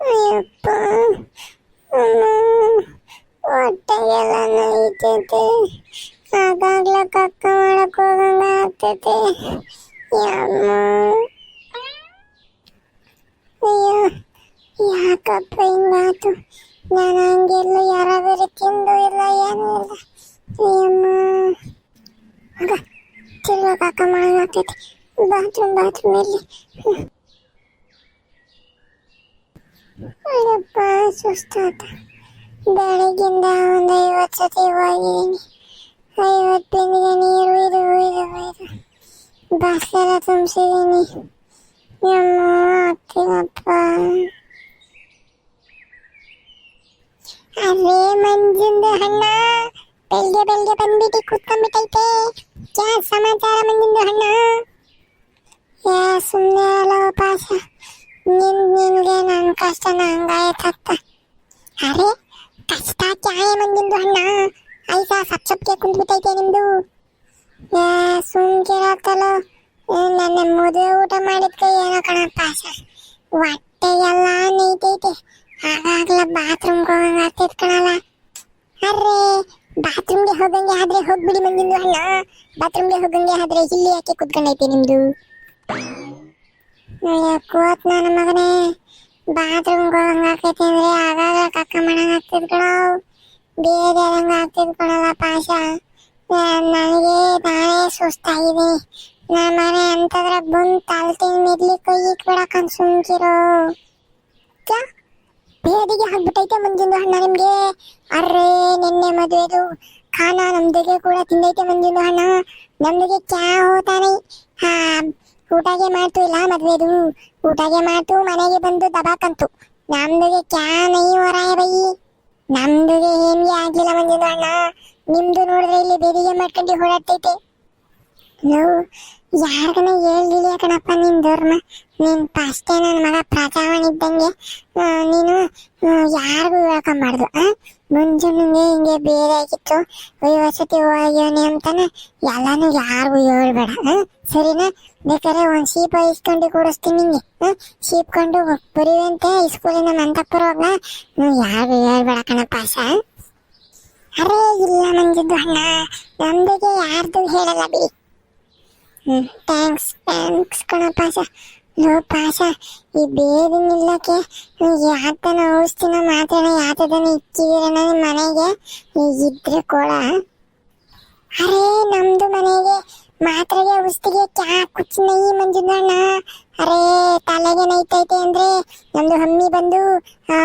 ಅಯ್ಯಪ್ಪ ಅಮ್ಮ, ಹೊಟ್ಟೆಗೆಲ್ಲ ನೋಯ್ತೈತೆ ಆಗಾಗ್ಲ ಕಕ್ಕ ಮಾಡಕ್ ಹೋಗಂಗ ಆಗ್ತೈತೆ ಯಮ್ಮ ಅಯ್ಯೋ ಯಾಕಪ್ಪ ಹಿಂಗಾತು ನಾನು ಹಂಗೆಲ್ಲ ಯಾರಾದರೂ ತಿಂದು ಇಲ್ಲ ಏನೂ ಇಲ್ಲ ಅಯ್ಯಮ್ಮ ಆಗ ತಿರ್ಗಾ ಕಾಕ ಮಾಡಂಗಾಗ್ತೈತೆ ಬಾತ್ರೂಮ್ ಬಾತ್ರೂಮ್ ಎಲ್ಲಿ ಅಯ್ಯಪ್ಪ ಸುಸ್ತಾತ ಬೆಳಗ್ಗಿಂದ ಒಂದು ಐವತ್ತು ಸತಿ ಹೋಗಿದ್ದೀನಿ ಐವತ್ತು ಬಿಂದಿಗೆ ನೀರು ಇದು ಇದು ಇದು ಬಾಸ್ಕೆಲ್ಲ ತುಂಬಿಸಿದ್ದೀನಿ ಯಮ್ಮ ಆಗ್ತೀನಪ್ಪ ಅರೇ ಮಂಜುಂದು ಹಣ್ಣ ಬೆಳ್ಗೆ ಬೆಳ್ಗೆ ಬಂದ್ಬಿಟ್ಟು ಕೂತ್ಕೊಂಡ್ಬಿಟ್ಟೈತೆ ಕ್ಯಾ ಸಮಾಚಾರ ಮಂಜುಂದು ಹಣ್ಣ ಏ ಸುಮ್ಮನೆ ಅಲ್ಲ ಪಾಸ ನಿನ್ ನನ್ನ ಕಷ್ಟನ ಹಂಗಾಯತ್ತ ಅರೆ ಕಷ್ಟ ಕ್ಯಾಯ ಮಂಜಿಂದು ಅಣ್ಣ. ಐಸಾ ಸಪ್ ಸಪ್ಗೆ ಕುಂದ್ಬಿಟ್ಟೈತೆ ನಿಮ್ದು. ಸುಮ್ಕಿರತ್ತಲ್ಲ ನನ್ನ ಮದುವೆ ಊಟ ಮಾಡಿದ್ಕೆ ಏನೋ ಕಣಪ್ಪ ಹೊಟ್ಟೆಗೆಲ್ಲ ನೈತೈತೆ. ಆಗಾಗ್ಲ ಬಾತ್ರೂಮ್ಗೆ ಹೋಗಂಗ ಆಗ್ತೈತ್ ಕಣಲ್ಲ. ಅರ್ರೆ ಬಾತ್ರೂಮ್ಗೆ ಹೋಗಂಗೆ ಆದ್ರೆ ಹೋಗ್ಬಿಡಿ ಮಂಜಿಂದು ಅಣ್ಣ. ಬಾತ್ರೂಮ್ಗೆ ಹೋಗಂಗೆ ಆದ್ರೆ ಇಲ್ಲಿ ಯಾಕೆ ಕುತ್ಕೊಂಡೈತೆ ನಿಮ್ದು? ಕೂತ್ ನನ್ನ ಮಗನೇ? ಬಾತ್ರೂಮ್ಗೆ ಹೋಗಂಗ ಅಂದ್ರೆ ಆಗಾಗ ಕಕ್ಕ ಮಾಡಂಗ ಆಗ್ತದ ಕಣೋ ಬೇರೆ ಹಂಗ ಆಗ್ತದ ಕಣಲ್ಲ ಪಾಶ ನನಗೆ ನಾನೇ ಸುಸ್ತಾಗಿದೆ. ನಮ್ಮ ಮನೆ ಅಂತಂದ್ರೆ ಬಂದು ತಾಲ್ತೀನಿ ಮಿರ್ಲಿ ಕೈ ಇಟ್ಬಿಡಕಂತ ಸುಮ್ಕಿರೋ. ಬೇದಿಗೆ ಹಾಕ್ಬಿಟ್ಟೈತೆ ಮಂಜಿಂದು ಹಣ್ಣ ನಿಮ್ಗೆ. ಅರ್ರೇ, ನಿನ್ನೆ ಮದುವೆದು ಖಾನ ನಮ್ದಿಗೆ ಕೂಡ ತಿಂದೈತೆ ಮಂಜಿಂದು ಹಣ್ಣ ನಮ್ದಿಗೆ ಕ್ಯಾ ಹೋತಾನೆ ಹಾ ಊಟಗೆ ಮಾಡ್ತು ಇಲ್ಲ ಮದ್ವೆದು ಊಟಗೆ ಮಾಡ್ತು, ಮನೆಗೆ ಬಂದು ದಬಾಕಂತು. ನಮ್ದುಗೆ ಕ್ಯಾ ನೈ ಹೊರಾಯ ಬೈ? ನಮ್ದುಗೆ ಏನ್ಗೆ ಆಗಿಲ್ಲ ಮಂಜಿಂದು ಅಣ್ಣ. ನಿಮ್ದು ನೋಡಿದ್ರೆ ಇಲ್ಲಿ ಬೇದಿಗೆ ಮಾಡ್ಕೊಂಡು ಓಡಾಡ್ತೈತೆ ನಾವು ಯಾರಿಗನ ಹೇಳ್ಲಿಲ್ಲ ಕಣಪ್ಪ ನಿಮ್ ಧರ್ಮ? ನೀನ್ ಫಸ್ಟೇ ನನ್ನ ಮಗ ಪ್ರಜಾವನ್ ಇದ್ದಂಗೆ ನೀನು ಯಾರಿಗೂ ಹೇಳ್ಕೊಂಬಾರ್ದು ಮುಂಜಾನೆ ಹಿಂಗೆ ಬೇರೆ ಆಗಿತ್ತು. ವಸತಿ ಸತಿ ಹೋಗ್ಯವನಿ ಅಂತಾನೆ ಎಲ್ಲಾನು ಯಾರಿಗೂ ಹೇಳ್ಬೇಡ? ಸರಿನಾ? ಬೇಕಾದ್ರೆ ಒಂದ್ ಶೀಪ್ ಇಸ್ಕೊಂಡು ಕೂಡಿಸ್ತೀನಿ ನಿಂಗೆ, ಆ? ಶೀಪ್ ಕೊಂಡು ಬರೀವಂತೆ ಸ್ಕೂಲಿನ ಮಂತಪ್ಪರ ಹೋಗ ಯಾರಿಗೂ ಹೇಳ್ಬೇಡ ಕಣಪ್ಪ ಆಸಾ ಅರೇ, ಇಲ್ಲ ಮಂಜಿದ್ದು ಅಣ್ಣ, ನಮ್ದಿಗೆ ಯಾರ್ದು ಹೇಳಲ್ಲ ಬಿಡಿ. ಥ್ಯಾಂಕ್ಸ್ ಥ್ಯಾಂಕ್ಸ್ ಕಣಪ್ಪ ಪಾಸ ಲೋ ಪಾಸ ಈ ಬೇರೆ ನಿಲ್ಲಕ್ಕೆ ಯಾತನ ಔಷಧಿನ ಮಾತ್ರನ ಯಾತದನ ಇಕ್ಕಿದಿರನ ನಿಮ್ಮ ಮನೆಗೆ? ಇದ್ರೆ ಕೊಡ ಅರೇ ನಮ್ದು ಮನೆಗೆ ಮಾತ್ರೆಗೆ ಔಷಧಿಗೆ ಕ್ಯಾ ಕುಚ್ಚ ನೈ ಮಂಜುಂದಣ್ಣ ಅರೇ ತಲೆಗೆ ನೈತೈತೆ ಅಂದ್ರೆ ನಮ್ದು ಹಮ್ಮಿ ಬಂದು ಆ,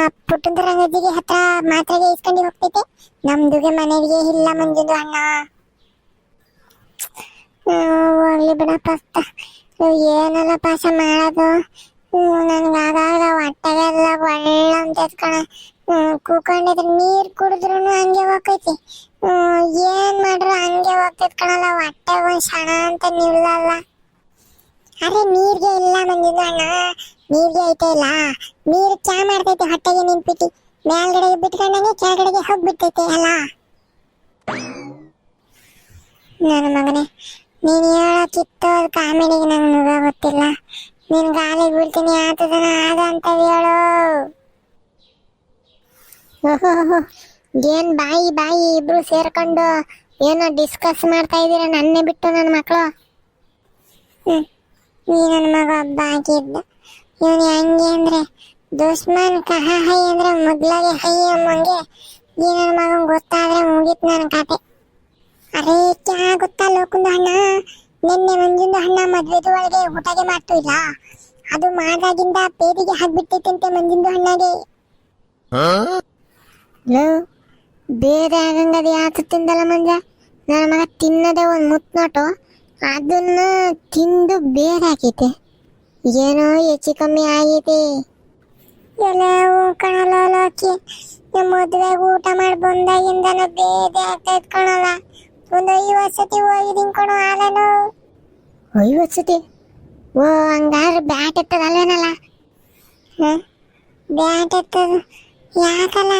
ನದಿಗೆ ಹತ್ರ ಮಾತ್ರೆಗೆ ಇಸ್ಕೊಂಡು ಹೋಗ್ತೈತೆ. ನಮ್ದುಗೆ ಮನೆಗೆ ಇಲ್ಲ ಮಂಜುಂದು ಅಣ್ಣ ಹೋಗ್ಲಿ ಬಿಡಪ್ಪ ಏನಲ್ಲ ಪಾಸ ಮಾಡೋದು? ನನ್ಗೆ ಆಗಾಗ ಹೊಟ್ಟೆಗೆಲ್ಲ ಒಳ್ಳೆ ಅಂತ ಕಣ. ಕೂಕೊಂಡಿದ್ರೆ ನೀರ್ ಕುಡಿದ್ರು ಹಂಗೆ ಹೋಗ್ತೈತಿ. ಏನ್ ಮಾಡ್ರು ಹಂಗೆ ಹೋಗ್ತೈತ್ ಕಣಲ್ಲ ಹೊಟ್ಟೆ ಒಂದ್ ಕ್ಷಣ ಅಂತ ನಿಲ್ಲಲ್ಲ. ಅರೆ, ನೀರ್ಗೆ ಇಲ್ಲ ಬಂದಿದ್ದು ಅಣ್ಣ. ನೀರ್ಗೆ ಐತೆ ಇಲ್ಲ. ನೀರು ಚಾ ಮಾಡ್ತೈತೆ ಹೊಟ್ಟೆಗೆ ನಿಂತ್ಬಿಟ್ಟು. ಮೇಲ್ಗಡೆಗೆ ಬಿಟ್ಕೊಂಡಂಗೆ ಕೆಳಗಡೆಗೆ ಹೋಗ್ಬಿಟ್ಟೈತೆ ಅಲ್ಲ ನನ್ನ ಮಗನೇ ನೀನು ಹೇಳೋಕಿತ್ತು ಅದು ಕಾಮಿಡಿಗೆ ನಂಗೆ ನುಗ ಗೊತ್ತಿಲ್ಲ. ನೀನು ಗಾಲಿಗೆ ಬೀಳ್ತೀನಿ ಆತದನ ಆದ ಅಂತ ಹೇಳು. ಏನ್ ಬಾಯಿ ಬಾಯಿ ಇಬ್ರು ಸೇರ್ಕೊಂಡು ಏನೋ ಡಿಸ್ಕಸ್ ಮಾಡ್ತಾ ಇದ್ದೀರ ನನ್ನೆ ಬಿಟ್ಟು ನನ್ನ ಮಕ್ಕಳು ಹ್ಮ್ ನೀ ನನ್ನ ಮಗ ಒಬ್ಬ ಆಗಿದ್ದ. ಇವನು ಹಂಗೆ ಅಂದ್ರೆ ದುಷ್ಮನ್ ಕಹ ಹೈ ಅಂದ್ರೆ ಮೊದ್ಲಾಗೆ ಹೈ ಅಮ್ಮಂಗೆ ನೀ ನನ್ನ ಮಗನ್ ಗೊತ್ತಾದ್ರೆ ಮುಗೀತು ನನ್ನ ಕತೆ. ಅರೇ ಕ್ಯಾ ಗೊತ್ತಾ ಲೋಕುಂದ ಅಣ್ಣ? ನಿನ್ನೆ ಮಂಜುಂದು ಅಣ್ಣ ಮದ್ವೆದು ಒಳಗೆ ಊಟಗೆ ಮಾಡ್ತು ಇಲ್ಲ. ಅದು ಮಾಡ್ದಾಗಿಂದ ಪೇದಿಗೆ ಹಾಕ್ಬಿಟ್ಟೈತಂತೆ ಮಂಜುಂದು ಅಣ್ಣಗೆ. ಲೋ ಬೇರೆ ಆಗಂಗದ ಯಾತು ತಿಂದಲ್ಲ ಮಂಜ? ನನ್ನ ಮಗ ತಿನ್ನದೆ ಒಂದು ಮುತ್ನೋಟು. ಅದನ್ನ ತಿಂದು ಬೇರೆ ಹಾಕೈತೆ. ಏನೋ ಹೆಚ್ಚು ಕಮ್ಮಿ ಆಗೈತೆ. ಎಲ್ಲವೂ ಕಣಲ್ಲ ಲೋಕಿ. ನಮ್ಮ ಮದುವೆಗೆ ಊಟ ಮಾಡಿ ಬಂದಾಗಿಂದನೂ ಬೇರೆ ಆಗ್ತೈತೆ ಕಣಲ್ಲ. ಒಂದು ಐವತ್ತು ಸತಿ ಹೋಗಿದ್ದೀನಿ ಕಣೋ ಆಲೇನು ಐವತ್ತು? ಸತಿ ಓ ಹಂಗಾದ್ರೆ ಬ್ಯಾಟ್ ಎತ್ತದಲ್ವೇನಲ್ಲ ಹಾಂ ಬ್ಯಾಟ್ ಎತ್ತದ. ಯಾಕಲ್ಲ?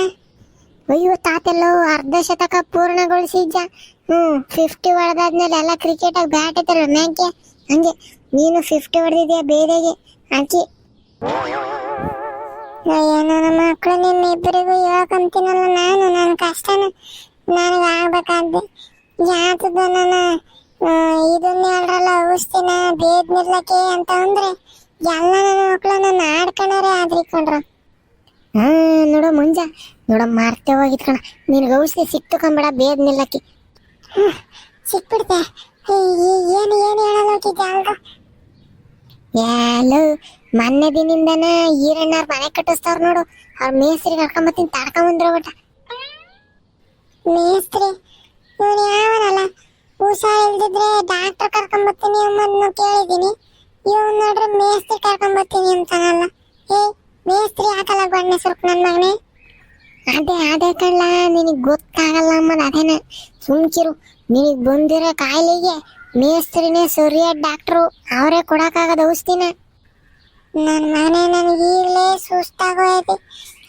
ಅಯ್ಯೋ ತಾತೆಲ್ಲೋ ಅರ್ಧ ಶತಕ ಪೂರ್ಣಗೊಳಿಸಿದ್ದ ಹ್ಞೂ ಫಿಫ್ಟಿ ಹೊಡೆದಾದ್ಮೇಲೆ ಎಲ್ಲ ಕ್ರಿಕೆಟಾಗಿ ಬ್ಯಾಟ್ ಎತ್ತಲ್ಲ ಮ್ಯಾಕೆ ಹಂಗೆ ನೀನು ಫಿಫ್ಟಿ ಹೊಡೆದಿದ್ಯಾ ಬೇರೆಗೆ? ಹಾಕಿ ನನ್ನ ಮಕ್ಕಳು ನಿಮ್ಮ ಇಬ್ಬರಿಗೂ ಹೇಳ್ಕೊಂತೀನಲ್ಲ ನಾನು ನನ್ನ ಕಷ್ಟನ ನನಗೆ ಆಗ್ಬೇಕಾದ್ದೆ ಜಾತದ ನನ್ನ ಇದನ್ನ ಹೇಳ್ರಲ್ಲ, ಔಷಧಿನ ಬೇದ್ ನಿರ್ಲಕ್ಕೆ ಅಂತ ಅಂದ್ರೆ ಎಲ್ಲ ನನ್ನ ಮಕ್ಕಳು ನನ್ನ ಆಡ್ಕೊಂಡಾರೆ ಕಣ್ರ ಹಾ ನೋಡು ಮುಂಜ, ನೋಡ ಮಾರ್ತೆ ಹೋಗಿದ್ ಕಣ ನಿನಗೆ ಔಷಧಿ ಸಿಕ್ತು ಕಂಬೇಡ ಬೇದ್ ನಿಲ್ಲಕ್ಕಿ ಸಿಕ್ಬಿಡ್ತೆ ಏನು ಏನು ಹೇಳಲ್ಲ ಹೋಗಿದ್ದೆ ಯಾಲು, ಮೊನ್ನೆ ದಿನಿಂದನ ಈರಣ್ಣವ್ರ ಮನೆ ಕಟ್ಟಿಸ್ತಾವ್ರ ನೋಡು. ಅವ್ರ ಮೇಸ್ತ್ರಿ ಕರ್ಕೊಂಬತ್ತೀನಿ ತಡ್ಕೊಂಬಂದ್ರ ಒಟ್ಟ. ಮೇಸ್ತ್ರಿ? ಇವನು ಯಾವನಲ್ಲ? ಹುಷಾರ್ ಇಲ್ದಿದ್ರೆ ಡಾಕ್ಟರ್ ಕರ್ಕೊಂಬರ್ತೀನಿ ಅಮ್ಮನ್ನು ಕೇಳಿದೀನಿ ಇವನ್ ನೋಡ್ರೆ ಮೇಸ್ತ್ರಿ ಕರ್ಕೊಂಬರ್ತೀನಿ ಅಂತಾನಲ್ಲ. ಏ ಮೇಸ್ತ್ರಿ ಹಾಕಲ್ಲ ಗಣ್ಣ ಸುರ್ಕ್ ನನ್ ಮಗನೇ? ಅದೇ ಅದೇ ಕಳ್ಳ, ನಿನಗೆ ಗೊತ್ತಾಗಲ್ಲ ಅಮ್ಮದ ಅದೇನ ಸುಮ್ಕಿರು. ನಿನಗೆ ಬಂದಿರೋ ಕಾಯಿಲೆಗೆ ಮೇಸ್ತ್ರಿನೇ ಸರಿಯಾದ ಡಾಕ್ಟ್ರು ಅವರೇ ಕೊಡಕ್ಕಾಗದ ಔಷಧಿನ? ನನ್ನ ಮನೆ ನನಗೆ ಈಗಲೇ ಸುಸ್ತಾಗೋಯ್ತು.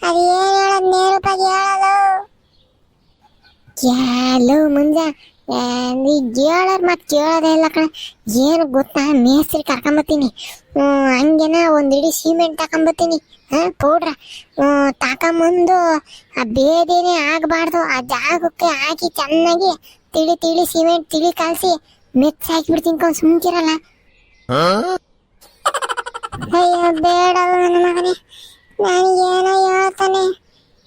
ಅದು ಏನ್ ಹೇಳೋದು ನೇರವಾಗಿ ಹೇಳೋದು? ಯಾಲು ಮುಂಜ. ನೀ ಹೇಳೋರ್ ಮತ್ತೆ ಕೇಳೋದೇ ಇಲ್ಲ ಕಣ. ಏನು ಗೊತ್ತಾ? ಮೇಸ್ತ್ರಿ ಕರ್ಕೊಂಬತ್ತೀನಿ. ಹಂಗೇನ ಒಂದು ಇಡೀ ಸಿಮೆಂಟ್ ತಕೊಂಬತ್ತೀನಿ. ಹಾಂ ಪೌಡ್ರ. ತಕೊಂಬಂದು ಆ ಬೇದಿನೇ ಆಗಬಾರ್ದು. ಆ ಜಾಗಕ್ಕೆ ಹಾಕಿ ಚೆನ್ನಾಗಿ ತಿಳಿ ತಿಳಿ ಸಿಮೆಂಟ್ ತಿಳಿ ಕಲಸಿ ಮೆಚ್ಚ ಹಾಕಿಬಿಡ್ತೀನಿ ಕಣ್ ಸುಮ್ಕಿರಲ್ಲ. ಅಯ್ಯೋ ಬೇಡ ನನ್ನ ಮಗನೇ. ನನಗೇನೋ ಹೇಳ್ತಾನೆ.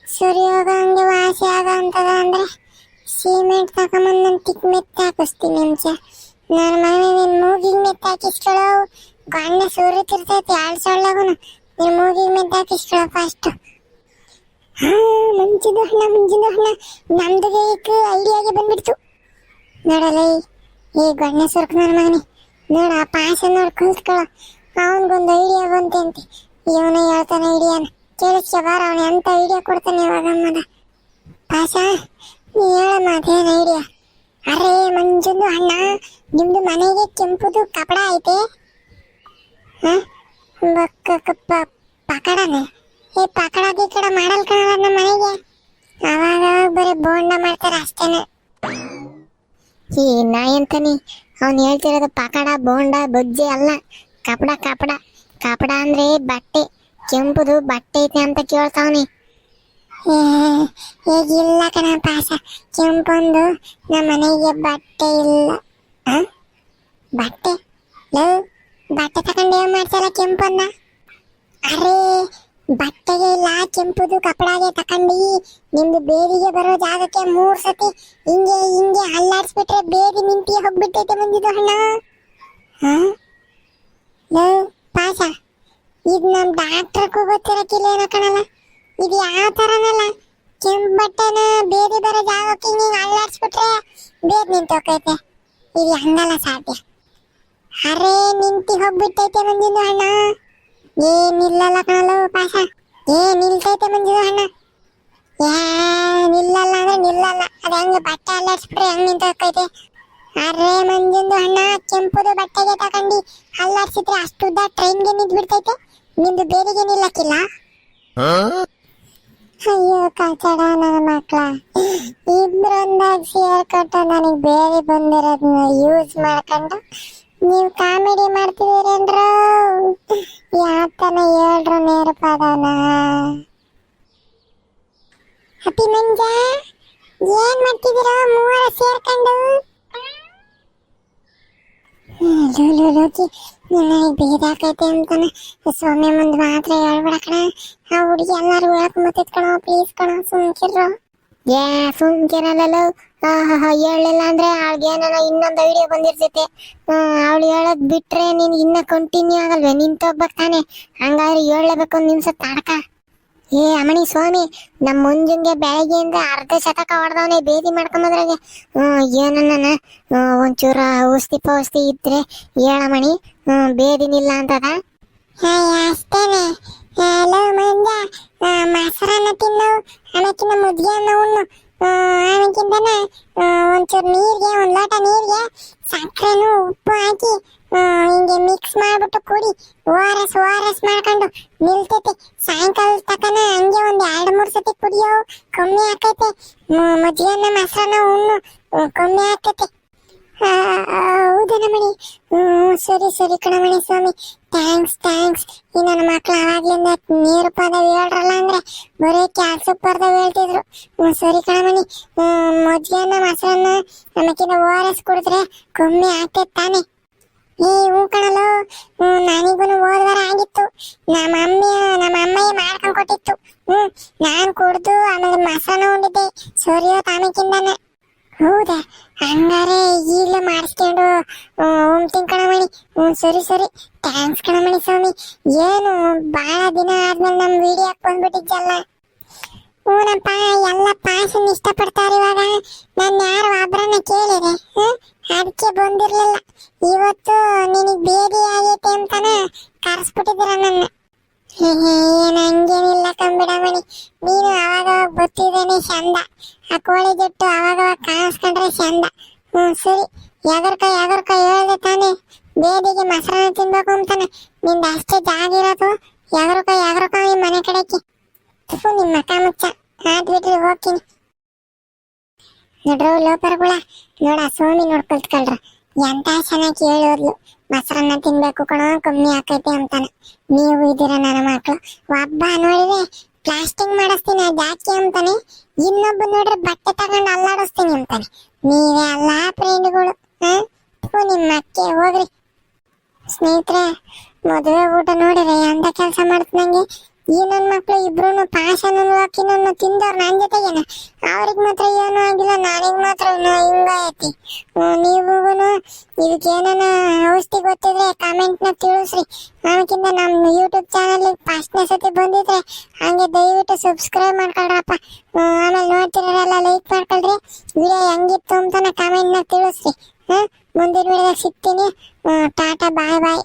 ಸರಿ ಹೋಗ ಹಂಗೆ ವಾಸಿ ಆಗ ಅಂತದ ಅಂದ್ರೆ. ಸಿಮೆಂಟ್ ತಗೊಂಬಂದು ನನ್ನ ತಿಕ್ ಮೆತ್ತ ಹಾಕಿಸ್ತೀನಿ ಅಂಚ ನನ್ನ ಮಗನೇ ನಿನ್ನ ಮೂಗಿಗೆ ಮೆತ್ತ ಹಾಕಿಸ್ಕೊಳ್ಳೋ ಗಣ್ಣ ಸುರಿತಿರ್ತೈತಿ ಎರಡು ಸೊಳ್ಳಗುನು ನಿನ್ನ ಮೂಗಿಗೆ ಮೆತ್ತ ಹಾಕಿಸ್ಕೊಳ್ಳೋ ಫಸ್ಟ್ ಮುಂಚಿನ ಹಣ ಮುಂಚಿನ ಹಣ ನಮ್ದು ಬೇಕ್ ಐಡಿಯಾಗೆ ಬಂದ್ಬಿಡ್ತು. ನೋಡಲ್ಲ ಈ ಗಣ್ಣ ಸುರ್ಕ್ ನನ್ನ ಮಗನೇ. ನೋಡ, ಆ ಪಾಶ ನೋಡಿ ಕುಂತ್ಕೊಳ್ಳೋ ಅವನಿಗೊಂದು ಐಡಿಯಾ ಬಂತಂತೆ ಇವನ ಹೇಳ್ತಾನೆ ಐಡಿಯಾನ ಕೇಳಿಸ್ಕೆ ಬಾರ ಅವನು ಎಂತ ಐಡಿಯಾ ಕೊಡ್ತಾನೆ ಇವಾಗ ಅಮ್ಮನ. ಪಾಶ ನೀ ಹೇಳಮ್ಮ ಅದೇನು ಐಡಿಯಾ ಅರೆ ಮಂಜುಂದು ಅಣ್ಣ, ನಿಮ್ದು ಮನೆಗೆ ಕೆಂಪುದು ಕಪಡ ಐತೆ? ಪಕಡನೆ. ಏ ಪಕಡ ಗಿಕಡ ಮಾಡಲ್ ಕಣಲ್ಲ ನಮ್ಮ ಮನೆಗೆ? ಅವಾಗ ಬರೀ ಬೋಂಡ ಮಾಡ್ತಾರ ಅಷ್ಟೇನೆ. ಈ ನಾಯಿ ಅಂತಾನೆ, ಅವ್ನು ಹೇಳ್ತಿರೋದು ಪಕಡ, ಬೋಂಡ, ಬಜ್ಜಿ ಅಲ್ಲ. ಕಪಡ ಕಪಡ. ಕಪಡ ಅಂದ್ರೆ ಬಟ್ಟೆ. ಕೆಂಪುದು ಬಟ್ಟೆ ಐತೆ ಅಂತ ಕೇಳ್ತಾವ್ನಿ. ಈಗ ಇಲ್ಲ ಕಣ ಪಾಸ ಕೆಂಪೊಂದು ನಮ್ಮ ಮನೆಗೆ ಬಟ್ಟೆ ಇಲ್ಲ? ಬಟ್ಟೆ? ಲೋ, ಬಟ್ಟೆ ತಗೊಂಡು ಏನ್ ಮಾಡ್ಸಲ್ಲ ಕೆಂಪನ್ನ? ಅರೇ, ಬಟ್ಟೆಗೆ ಇಲ್ಲ, ಕೆಂಪುದು ಕಪಡಾಗೆ ತಕೊಂಡು ನಿಮ್ದು ಬೇದಿಗೆ ಬರೋ ಜಾಗಕ್ಕೆ ಮೂರ್ ಸತಿ ಹಿಂಗೆ ಹಿಂಗೆ ಅಲ್ಲಾಡ್ಸ್ಬಿಟ್ರೆ ಬೇದಿ ನಿಂತಿ ಹೋಗ್ಬಿಟ್ಟೈತೆ ಬಂದಿದ್ದು ಹಣ್ಣ ಹಾ ಲೋ ಪಾಸ ಇದು ನಮ್ಮ ಡಾಕ್ಟರ್ಗೂ ಗೊತ್ತಿರಕ್ಕಿಲ್ಲ ಏನೋ ಕಣಲ್ಲ. ಇದು ಯಾವ ತರನಲ್ಲ. ಕೆಂಪು ಬಟ್ಟೆನ ಬೇರೆ ಬೇರೆ ಜಾಗಕ್ಕೆ ಹಿಂಗೆ ಅಲ್ಲಾಡ್ಸ್ಬಿಟ್ರೆ ಬೇದ್ ನಿಂತೋಕೈತೆ ಇದು ಹಂಗಲ್ಲ ಸಾಧ್ಯ. ಅರೆ, ನಿಂತಿ ಹೋಗ್ಬಿಟ್ಟೈತೆ ಮಂಜಿದು ಅಣ್ಣ. ಏನಿಲ್ಲಲ್ಲ ಕಣಲು ಪಾಸ ಏನಿಲ್ತೈತೆ ನಿಲ್ತೈತೆ ಮಂಜಿದು ಅಣ್ಣ. ಯಾ ನಿಲ್ಲಲ್ಲ ಅಂದ್ರೆ ನಿಲ್ಲಲ್ಲ. ಅದ ಹೆಂಗ ಬಟ್ಟೆ ಅಲ್ಲಾಡ್ಸ್ಬಿಟ್ರೆ ಹೆಂಗ್ ನಿಂತೋಕೈತೆ ಅರೆ ಮಂಜಿಂದು ಅಣ್ಣ, ಕೆಂಪುದು ಬಟ್ಟೆಗೆ ತಗೊಂಡು ಅಲ್ಲಾಡ್ಸಿದ್ರೆ ಅಷ್ಟು ಟ್ರೈನ್ ಟ್ರೈನ್ಗೆ ನಿಂತ್ಬಿಡ್ತೈತೆ. ನಿಂದು ಬೇರೆಗೆ ನಿಲ್ಲಕ್ಕಿಲ್ಲ. ಅಯ್ಯೋ, ಕಚಡ ನನ್ನ ಮಕ್ಳ. ಇಬ್ರೊಂದಾಗಿ ಸೇರ್ಕೊಟ್ಟು ನನಗೆ ಬೇರೆ ಬಂದಿರೋದನ್ನ ಯೂಸ್ ಮಾಡ್ಕೊಂಡು ನೀವು ಕಾಮಿಡಿ ಮಾಡ್ತಿದ್ದೀರೇನ್ರು ಯಾತನ ಹೇಳ್ರು ನೇರ ಪದನ. ಹಪ್ಪಿ ಮಂಜ, ಏನ್ ಮಾಡ್ತಿದ್ದೀರೋ ಮೂವರ ಸೇರ್ಕೊಂಡು? ನನಗೆ ಬೇದಾಕೈತೆ ಅಂತಾನೆ. ಸ್ವಾಮಿ ಮುಂದೆ ಮಾತ್ರ ಹೇಳ್ಬೇಡ ಕಣ. ಆ ಹುಡುಗಿ ಎಲ್ಲಾರು ಹೇಳ್ಕೊಂಬತ್ತೈತ್ ಕಣ ಪ್ಲೀಸ್ ಕಣ, ಸುಮ್ಕಿರ್ರು. ಏ ಸುಮ್ಕಿರಲ್ಲ ಹೇಳಲಿಲ್ಲ ಅಂದ್ರೆ ಅವಳಿಗೆ ಏನಾನ ಇನ್ನೊಂದು ವಿಡಿಯೋ ಬಂದಿರ್ತೈತೆ. ಅವಳು ಹೇಳಕ್ ಬಿಟ್ರೆ ನೀನ್ ಇನ್ನ ಕಂಟಿನ್ಯೂ ಆಗಲ್ವೇ? ನಿಂತೋಗ್ಬೇಕು ತಾನೆ. ಹಂಗಾದ್ರೆ ಹೇಳಬೇಕು ನಿಮಿಷ ತಾಡ್ಕ. ಏ ಅಮಣಿ ಸ್ವಾಮಿ ನಮ್ಮ ಮುಂಜುಂಗೆ ಬೆಳಗ್ಗೆಯಿಂದ ಅರ್ಧ ಶತಕ ಹೊಡೆದವನೇ ಬೇದಿ ಮಾಡ್ಕೊಂಬದ್ರಾಗೆ. ಏನನ್ನ ಒಂಚೂರ ಔಷಧಿ ಪೌಷ್ಠಿ ಇದ್ರೆ ಹೇಳಮಣಿ ಬೇದಿನಿಲ್ಲ ಅಂತದ? ಅಷ್ಟೇನೆ. ಹಲೋ ಮಂಜ ಮೊಸರನ್ನ ತಿನ್ನು, ಆಮೇಕಿನ ಮುದ್ಗೆಯನ್ನ ಉಣ್ಣು. ಆಮೇಕಿಂದನ ಒಂಚೂರು ನೀರಿಗೆ, ಒಂದು ಲೋಟ ನೀರಿಗೆ ಸಕ್ಕರೆನು, ಉಪ್ಪು ಹಾಕಿ ಹಿಂಗೆ ಮಿಕ್ಸ್ ಮಾಡ್ಬಿಟ್ಟು ಕುಡಿ O R S, O R S ಮಾಡ್ಕೊಂಡು ನಿಲ್ತೈತೆ. ಸಾಯಂಕಾಲ ತಕನ ಹಂಗೆ ಒಂದು ಎರಡು ಮೂರು ಸತಿ ಕುಡಿಯೋ ಕಮ್ಮಿ ಆಕೈತೆ. ಮಜ್ಜಿಗೆನ ಮೊಸರನ್ನ ಉಣ್ಣು ಕಮ್ಮಿ ಆಕೈತೆ. ಮಣಿ ಹೌದಾ ನಮ್ಮಣಿ. ಹ್ಮ್, ಸರಿ ಸರಿ ಕಣಮಣಿ ಸ್ವಾಮಿ. ಥ್ಯಾಂಕ್ಸ್ ಥ್ಯಾಂಕ್ಸ್ ಈ ನನ್ನ ಮಕ್ಳು ಆವಾಗ್ಲಿಂದ ನೀರು ಪದವಿ ಹೇಳ್ರಲ್ಲ ಅಂದ್ರೆ ಬರೀ ಕ್ಯಾಲ್ಸಕ್ ಪರ್ದ ಹೇಳ್ತಿದ್ರು. ಸರಿ ಕಣಮಣಿ. ಮಜ್ಜಿಗೆನ ಮೊಸರನ್ನ ನಮಕಿಂತ ಓ ಆರ್ ಎಸ್ ಕುಡಿದ್ರೆ ಕಮ್ಮಿ ಆಗ್ತೈತೆ ತಾನೆ. ಏ ಹೂ ಕಣಲು. ನನಗೂ ಓದ್ವಾರ ಆಗಿತ್ತು. ನಮ್ಮ ಅಮ್ಮ ನಮ್ಮ ಅಮ್ಮಯ್ಯ ಮಾಡ್ಕೊಂಡ್ ಕೊಟ್ಟಿತ್ತು. ಹ್ಮ್, ನಾನ್ ಕುಡ್ದು ಆಮೇಲೆ ಮಸಾನ ಉಂಡಿದ್ದೆ. ಸರಿಯೋ ತಾಮಕ್ಕಿಂದಾನೆ ಹೌದಾ? ಹಂಗಾರೆ ಈಗಲೇ ಮಾಡಿಸ್ಕೊಂಡು ಹೋಗ್ತೀನಿ ಕಣಮಣಿ ಹ್ಮ್ ಸರಿ ಸರಿ. ಥ್ಯಾಂಕ್ಸ್ ಕಣಮಣಿ ಸ್ವಾಮಿ. ಏನು ಭಾಳ ದಿನ ಆದ್ಮೇಲೆ ನಮ್ಮ ವಿಡಿಯೋ ಬಂದ್ಬಿಟ್ಟಿದ್ದಲ್ಲ ಹೂನಪ್ಪ, ಎಲ್ಲ ಪಾಸನ್ ಇಷ್ಟಪಡ್ತಾರೆ ಇವಾಗ. ನಾನು ಯಾರು ಒಬ್ರನ್ನ ಕೇಳಿದೆ? ಅದಕ್ಕೆ ಬಂದಿರಲಿಲ್ಲ. ಇವತ್ತು ನಿನಗೆ ಬೇದಿ ಆಗೈತೆ ಅಂತಾನೆ ಕರ್ಸ್ಬಿಟ್ಟಿದ್ದೀರ ನನ್ನ ಏನ್ ಹಂಗೇನಿಲ್ಲ ಕಂಬಿಡಮಣಿ. ನೀನು ಅವಾಗ ಗೊತ್ತಿದ್ದೇನೆ ಚಂದ. ಆ ಕೋಳಿ ಜುಟ್ಟು ಅವಾಗ ಕಾಣಿಸ್ಕೊಂಡ್ರೆ ಚಂದ. ಹ್ಞೂ ಸರಿ. ಎಗರ್ಕ ಎಗರ್ಕ ಹೇಳ್ದೆ ತಾನೆ. ಬೇದಿಗೆ ಮೊಸರನ್ನ ತಿನ್ಬೇಕು ಅಂತಾನೆ. ನಿಂದ ಅಷ್ಟೇ ಜಾಗ ಇರೋದು? ಎಗರ್ಕ ಎಗರ್ಕ ಈ ಮನೆ ಕಡೆಗೆ. ತುಪ್ಪು ನಿಮ್ಮ ಮಕ ಮುಚ್ಚ. ಹಾದ್ಬಿಟ್ರಿ ಹೋಗ್ತೀನಿ. ನೋಡ್ರು, ಲೋಪರ್ಗಳ. ನೋಡ, ಸೋಮಿ ನೋಡ್ಕೊಳ್ತ್ಕೊಳ್ರ ಎಂತ ಚೆನ್ನಾಗಿ ಹೇಳೋದ್ಲು ಮೊಸರನ್ನ ತಿನ್ಬೇಕು ಕಣೋ, ಕಮ್ಮಿ ಆಕೈತೆ ಅಂತಾನೆ. ನೀವು ಇದೀರ ನನ್ನ ಮಕ್ಕಳು ಒಬ್ಬ ನೋಡಿದ್ರೆ ಪ್ಲಾಸ್ಟಿಂಗ್ ಮಾಡಿಸ್ತೀನಿ ಅದ್ಯಾಕೆ ಅಂತಾನೆ, ಇನ್ನೊಬ್ಬ ನೋಡ್ರೆ ಬಟ್ಟೆ ತಗೊಂಡು ಅಲ್ಲಾಡಿಸ್ತೀನಿ ಅಂತಾನೆ. ನೀವೇ ಅಲ್ಲ ಫ್ರೆಂಡ್ಗಳು ಹಾ? ನಿಮ್ಮ ಹೋಗ್ರಿ. ಸ್ನೇಹಿತರೆ, ಮದುವೆ ಊಟ ನೋಡಿರಿ, ಎಂತ ಕೆಲಸ ಮಾಡ್ತಂಗೆ ಈ ನನ್ನ ಮಕ್ಳು ಇಬ್ರು ಪಾಶನ ಅಕ್ಕಿನನ್ನು ತಿಂದವ್ರು ನನ್ ಜೊತೆಗೇನ. ಅವ್ರಿಗೆ ಮಾತ್ರ ಏನೂ ಆಗಿಲ್ಲ, ನನಗ್ ಮಾತ್ರ ಹಿಂಗಾಯತಿ ನೀವುನು ಇದಕ್ಕೇನ ಔಷಧಿ ಗೊತ್ತಿದ್ರೆ ಕಾಮೆಂಟ್ನ ತಿಳಿಸ್ರಿ. ಆಮೇಕಿಂತ ನಮ್ಮ ಯೂಟ್ಯೂಬ್ ಚಾನಲ್ ಫಸ್ಟ್ನೇ ಸತಿ ಬಂದಿದ್ರೆ ಹಂಗೆ ದಯವಿಟ್ಟು ಸಬ್ಸ್ಕ್ರೈಬ್ ಮಾಡ್ಕೊಳ್ರಪ್ಪ. ಆಮೇಲೆ ನೋಡ್ತಿರೋರೆಲ್ಲ ಲೈಕ್ ಮಾಡ್ಕೊಳ್ರಿ. ವಿಡಿಯೋ ಹೆಂಗಿತ್ತು ಅಂತ ಕಾಮೆಂಟ್ನ ತಿಳಿಸ್ರಿ. ಹಾ ಮುಂದಿನ ವಿಡಿಯೋದಾಗ ಸಿಗ್ತೀನಿ. ಟಾಟಾ ಬಾಯ್ ಬಾಯ್